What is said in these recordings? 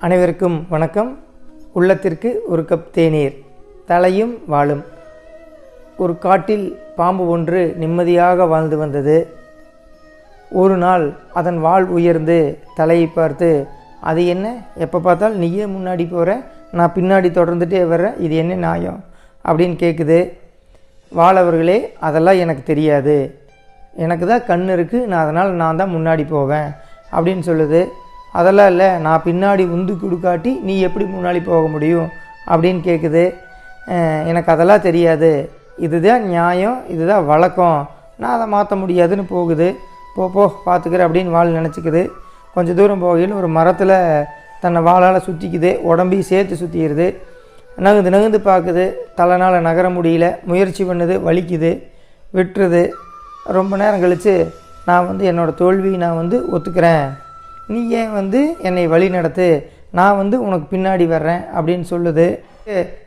அனைவருக்கும் வணக்கம். உள்ளத்திற்கு ஒரு கப் தேநீர் தலையும் வாழும் ஒரு காட்டில் பாம்பு ஒன்று நிம்மதியாக வாழ்ந்து வந்தது. ஒரு நாள் அதன் வாழ் உயர்ந்து தலையை பார்த்து அது என்ன? எப்போ பார்த்தாலும் நீயே முன்னாடி போகிற நான் பின்னாடி தொடர்ந்துட்டே வர்றேன் இது என்ன நியாயம்? அப்படின்னு கேட்குது வாழவர்களே அதெல்லாம் எனக்கு தெரியாது. எனக்கு தான் கண் இருக்குது நான் அதனால் நான் தான் முன்னாடி போவேன். அப்படின்னு சொல்லுது. அதெல்லாம் இல்லை நான் பின்னாடி உந்து குடுக்காட்டி நீ எப்படி முன்னாடி போக முடியும் அப்படின்னு கேட்குது எனக்கு அதெல்லாம் தெரியாது. இதுதான் நியாயம் இதுதான் வழக்கம். நான் அதை மாற்ற முடியாதுன்னு போகுது. போ போ பார்த்துக்கிறேன் அப்படின்னு வாழ் நினச்சிக்குது. கொஞ்சம் தூரம் போகையில் ஒரு மரத்தில் தன்னை வாளால் சுற்றிக்குது உடம்பையும் சேர்த்து சுற்றிடுது நகுந்து நகுந்து பார்க்குது. தலைனால் நகர முடியல. முயற்சி பண்ணுது வலிக்குது விட்டுருது. ரொம்ப நேரம் கழித்து நான் வந்து என்னோடய தோல்வியை நான் வந்து ஒத்துக்கிறேன். நீ ஏன் வந்து என்னை வழி நடத்து? நான் வந்து உனக்கு பின்னாடி வர்றேன் அப்படின்னு சொல்லுது.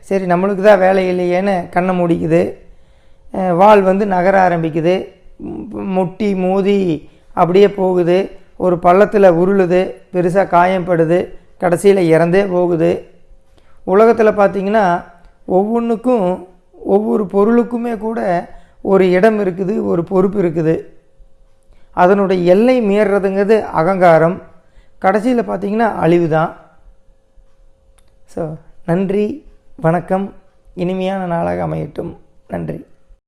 சரி நம்மளுக்கு தான் வேலை இல்லையேன்னு கண்ணை முடிக்குது. வால் வந்து நகர ஆரம்பிக்குது. முட்டி மோதி அப்படியே போகுது. ஒரு பள்ளத்தில் உருளுது. பெருசாக காயம்படுது. கடைசியில் இறந்தே போகுது. உலகத்தில் பார்த்திங்கன்னா ஒவ்வொன்றுக்கும் ஒவ்வொரு பொருளுக்குமே கூட ஒரு இடம் இருக்குது ஒரு பொறுப்பு இருக்குது. அதனுடைய எல்லை மீறுறதுங்கிறது அகங்காரம். கடைசியில் பார்த்திங்கன்னா அழிவு தான் ஸோ நன்றி வணக்கம் இனிமையான நாளாக அமையட்டும். நன்றி.